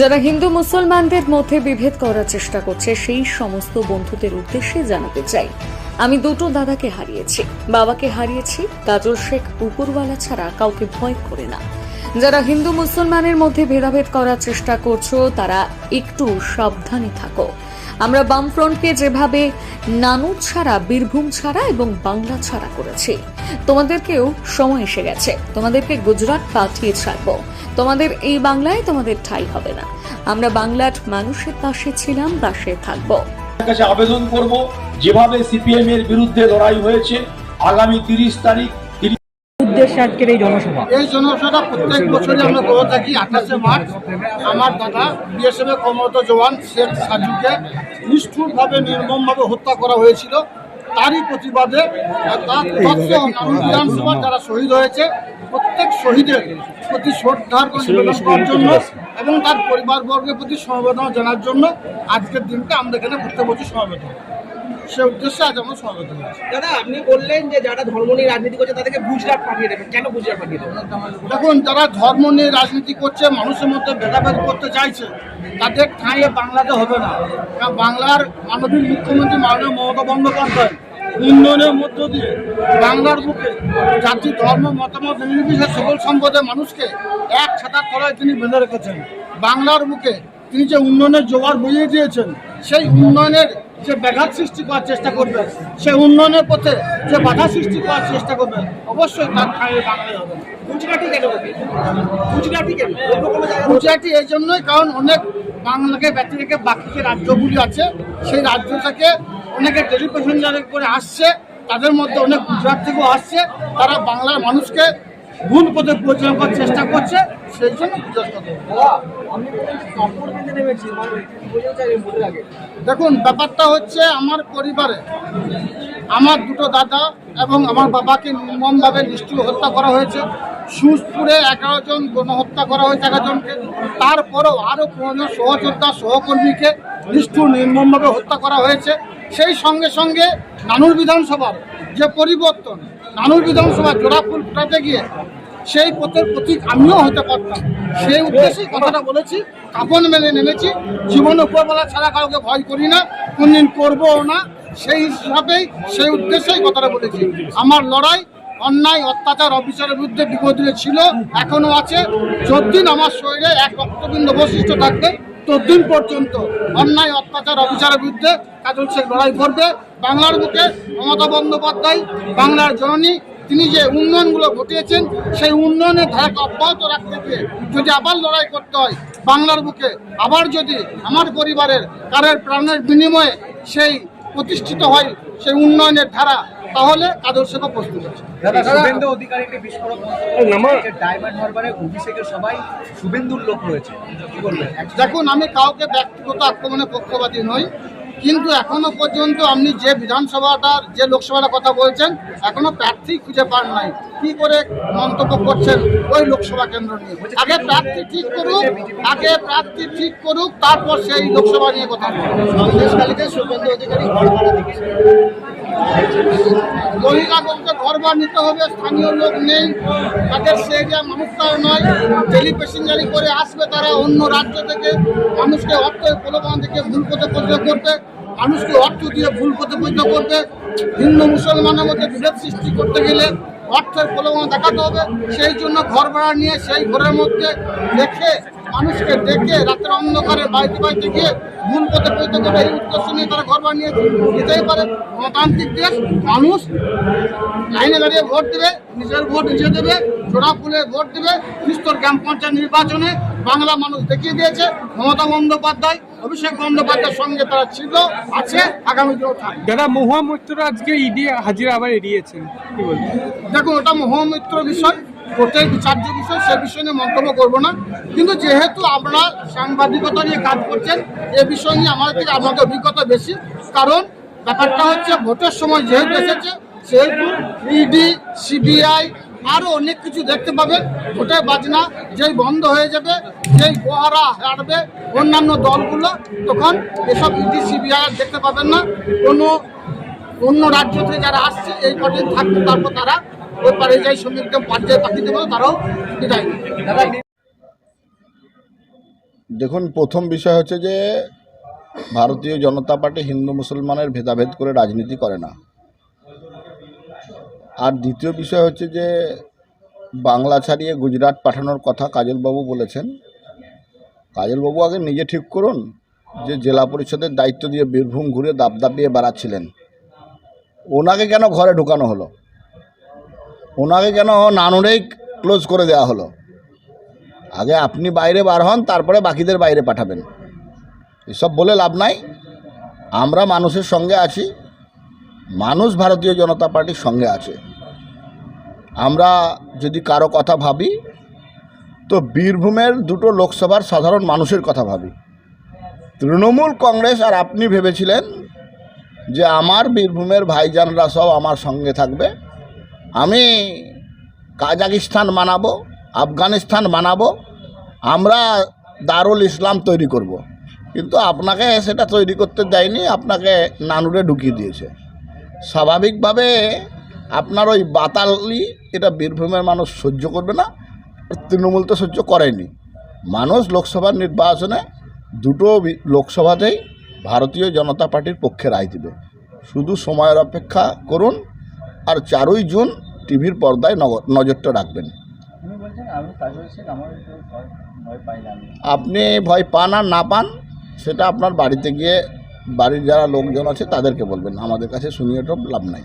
যারা হিন্দু মুসলমানদের মধ্যে বিভেদ করার চেষ্টা করছে, সেই সমস্ত বন্ধুদের উদ্দেশ্যে জানাতে চাই। আমি দুটো দাদাকে হারিয়েছি। বাবাকে হারিয়েছি, কাজল শেখ উপরওয়ালা ছাড়া কাউকে ভয় করে না। যারা হিন্দু মুসলমানের মধ্যে ভেদাভেদ করার চেষ্টা করছ, তারা একটু সাবধানে থাকো। আমরা বামফ্রন্টকে যেভাবে নানু ছাড়া, বীরভূম ছাড়া এবং বাংলা ছাড়া করেছি, তোমাদেরকেও সময় এসে গেছে। তোমাদেরকে গুজরাট পাঠিয়ে ছাড়বো। তোমাদের এই বাংলায় তোমাদের ঠাই হবে না। আমরা বাংলার মানুষের পাশে ছিলাম পাশে থাকব। কাছে আবেদন করব যেভাবে সিপিএম এর বিরুদ্ধে লড়াই হয়েছে আগামী তিরিশ তারিখ তিরিশ উদ্দেশ্যে আজকের এই জনসভা। এই জনসভা প্রত্যেক বছরই আমরা করে থাকি আঠাশে মার্চ। আমার দাদা বিএসএফ এর কর্মরত জওয়ান শেখ সাজুকে নিষ্ঠুরভাবে নির্মমভাবে হত্যা করা হয়েছিল। তারই প্রতিবাদে বিধানসভা যারা শহীদ হয়েছে প্রত্যেক শহীদের প্রতি শ্রদ্ধার নিবেদন করার জন্য এবং তার পরিবারবর্গের প্রতি সমবেদনা জানার জন্য আজকের দিনটা আমরা এখানে প্রত্যেক বছর সমবেত সে উদ্দেশ্যে আজ আমরা সমবেত দাদা আপনি বললেন যে যারা ধর্ম নিয়ে রাজনীতি করছে তাদেরকে গুজরাট পাঠিয়ে দেবেন। কেন গুজরাট পাঠিয়ে দেবেন? দেখুন যারা ধর্ম নিয়ে রাজনীতি করছে মানুষের মধ্যে ভেদাভেদ করতে চাইছে তাদের ঠাঁইয়ে বাংলাতে হবে না। কারণ বাংলার মাননীয় মুখ্যমন্ত্রী মাননীয় মমতা বন্দ্যোপাধ্যায় উন্নয়নের মধ্য দিয়ে বাংলার বুকে জাতি ধর্ম মতামত নির্বিশেষে সকল সম্পদের মানুষকে এক ছাতার তলায় তিনি বেঁধে রেখেছেন। বাংলার বুকে তিনি যে উন্নয়নের জোগাড় বইয়ে দিয়েছেন সেই উন্নয়নের যে ব্যাঘাত সৃষ্টি করার চেষ্টা করবে সেই উন্নয়নের পথে যে বাধা সৃষ্টি করার চেষ্টা করবে অবশ্যই তার ঠাঁইয়ে বাংলায় হবে। গুজরাটি কেন গুজরাটি কেন? এই জন্যই কারণ অনেক বাংলাকে ব্যতি রেখে বাকি যে রাজ্যগুলি আছে সেই রাজ্য থেকে অনেকে টেলিভিশন প্যাসেঞ্জারে করে আসছে তাদের মধ্যে অনেক গুজরাট থেকেও আসছে তারা বাংলার মানুষকে ভুল পথে পরিচালনা করার চেষ্টা করছে, সেই জন্য দেখুন, ব্যাপারটা হচ্ছে আমার পরিবারে আমার দুটো দাদা এবং আমার বাবাকে নির্মমভাবে নিষ্ঠুর হত্যা করা হয়েছে। সুজপুরে এগারো জন গণহত্যা করা হয়েছে এগারো জনকে। তারপরেও আরও পনেরো সহযোদ্ধা, সহকর্মীকে নিষ্ঠুর, নির্মমভাবে হত্যা করা হয়েছে। সেই সঙ্গে সঙ্গে নানুর বিধানসভার যে পরিবর্তন নানুর বিধানসভা জোড়া ফুল গিয়ে সেই পথের প্রতীক আমিও হতে পারতাম। সেই উদ্দেশ্যেই কথাটা বলেছি কাপন মেনে নেমেছি, জীবন উপরবেলা ছাড়া কাউকে ভয় করি না, কোনদিন করবও না, সেই হিসাবেই, সেই উদ্দেশ্যেই কথাটা বলেছি। আমার লড়াই, অন্যায়, অত্যাচার অফিসারের বিরুদ্ধে দিনে ছিল, এখনও আছে। যতদিন আমার শরীরে এক রক্তবিন্দু অবশিষ্ট থাকবে ততদিন পর্যন্ত অন্যায়, অত্যাচার অফিসারের বিরুদ্ধে কাজল শেখ লড়াই করবে। বাংলার বুকে মমতা বন্দ্যোপাধ্যায়, বাংলার জননী, তিনি যে উন্নয়নগুলো ঘটিয়েছেন, সেই উন্নয়নের ধারাকে অব্যাহত রাখতে গিয়ে যদি আবার লড়াই করতে হয়, বাংলার বুকে আবার যদি আমার পরিবারের কারের প্রাণের বিনিময়ে সেই প্রতিষ্ঠিত হয়, সেই উন্নয়নের ধারা তাহলে শেখও প্রস্তুত আছে শুভেন্দু অধিকারী একটি বিস্ফোরক ডায়মন্ড হারবারে অভিষেকের সবাই শুভেন্দুর লোক রয়েছে। কি বলবেন দেখুন আমি কাউকে ব্যক্তিগত আক্রমণে পক্ষপাতী নই কিন্তু এখনও পর্যন্ত আপনি যে বিধানসভাটার যে লোকসভার কথা বলছেন এখনও প্রার্থী খুঁজে পান নাই। কি করে মন্তব্য করছেন ওই লোকসভা কেন্দ্র নিয়ে? আগে প্রার্থী ঠিক করুক আগে প্রার্থী ঠিক করুক তারপর সেই লোকসভা নিয়ে কথা বলুন সন্দেশকালীতে শুভেন্দু অধিকারী ঘর ভাড়া দিয়েছে ঘর ভাড়া নিতে হবে, স্থানীয় লোক নেই। তাদের সে এরিয়া মানুষটাও নয়, ডেলি প্যাসেঞ্জারি করে আসবে তারা অন্য রাজ্য থেকে। মানুষকে অর্থের প্রলোভন থেকে ভুল পথে পরিচয় করবে মানুষকে অর্থ দিয়ে ভুল পথে পরিচয় করবে হিন্দু মুসলমানের মধ্যে বিভেদ সৃষ্টি করতে গেলে অর্থের প্রলোভন দেখাতে হবে। সেই জন্য ঘর ভাড়া নিয়ে সেই ঘরের মধ্যে রেখে মানুষকে ডেকে রাতের অন্ধকারে বাড়িতে বাড়িতে গিয়ে ভুল পথে পরিচয় করে এই উদ্দেশ্য নিয়ে তারা ঘর নিয়েছে নিতেই পারে গণতান্ত্রিক দেশ মানুষ লাইনে দাঁড়িয়ে ভোট দেবে নিজের ভোট নিজে দেবে জোড়া ফুলে ভোট দেবে বিস্তর গ্রাম পঞ্চায়েত নির্বাচনে বাংলা মানুষ দেখিয়ে দিয়েছে। মমতা বন্দ্যোপাধ্যায় অভিষেক বন্দ্যোপাধ্যায়ের সঙ্গে তারা ছিল আছে আগামী দিনেও থাকবে। দাদা মহুয়া মৈত্র আজকে ইডি হাজিরা আবার এড়িয়েছেন কি বলবেন? দেখুন ওটা মহামিত্র বিষয়। কোর্টের বিচার্য বিষয়, সে বিষয় নিয়ে মন্তব্য করব না। কিন্তু যেহেতু আমরা সাংবাদিকতা নিয়ে কাজ করছেন, এ বিষয় নিয়ে আমাদের থেকে আমাদের অভিজ্ঞতা বেশি। কারণ ব্যাপারটা হচ্ছে, ভোটের সময় যেহেতু এসেছে, সেহেতু ইডি সিবিআই আরও অনেক কিছু দেখতে পাবেন। ভোটের বাজনা যেই বন্ধ হয়ে যাবে, যেই গোহারা হারবে অন্যান্য দলগুলো, তখন এসব ইডি সিবিআই আর দেখতে পাবেন না। কোনো অন্য রাজ্য থেকে যারা আসছে, এই কদিন থাকবে, তারপর তারা পারে যাই পর্যায়ে পাঠিয়ে দেবো, তারাও দেখুন, প্রথম বিষয় হচ্ছে যে ভারতীয় জনতা পার্টি হিন্দু মুসলমানের ভেদাভেদ করে রাজনীতি করে না। আর দ্বিতীয় বিষয় হচ্ছে যে বাংলা ছাড়িয়ে গুজরাট পাঠানোর কথা কাজলবাবু বলেছেন। কাজলবাবু আগে নিজে ঠিক করুন যে জেলা পরিষদের দায়িত্ব দিয়ে বীরভূম ঘুরে দাব দাবিয়ে বেড়াচ্ছিলেন। ওনাকে কেন ঘরে ঢুকানো হলো? ওনাকে কেন নানুরেই ক্লোজ করে দেওয়া হলো? আগে আপনি বাইরে বার হন, তারপরে বাকিদের বাইরে পাঠাবেন। এসব বলে লাভ নাই। আমরা মানুষের সঙ্গে আছি। মানুষ ভারতীয় জনতা পার্টির সঙ্গে আছে। আমরা যদি কারও কথা ভাবি, তো বীরভূমের দুটো লোকসভার সাধারণ মানুষের কথা ভাবি। তৃণমূল কংগ্রেস আর আপনি ভেবেছিলেন যে আমার বীরভূমের ভাইজানরা সব আমার সঙ্গে থাকবে। আমি কাজাকিস্তান বানাবো আফগানিস্তান বানাবো আমরা দারুল ইসলাম তৈরি করব। কিন্তু আপনাকে সেটা তৈরি করতে দেয়নি, আপনাকে নানুরে ঢুকিয়ে দিয়েছে। স্বাভাবিকভাবে আপনার ওই বাতালি, এটা বীরভূমের মানুষ সহ্য করবে না তৃণমূল তো সহ্য করেনি। মানুষ লোকসভার নির্বাচনে দুটো লোকসভাতেই ভারতীয় জনতা পার্টির পক্ষে রায় দেবে। শুধু সময়ের অপেক্ষা করুন, আর চারই জুন টিভির পর্দায় নজরটা রাখবেন। আপনি ভয় পান আর না পান সেটা আপনার বাড়িতে গিয়ে বাড়ির যারা লোকজন আছে তাদেরকে বলবেন। আমাদের কাছে শুনিয়ে তো লাভ নাই।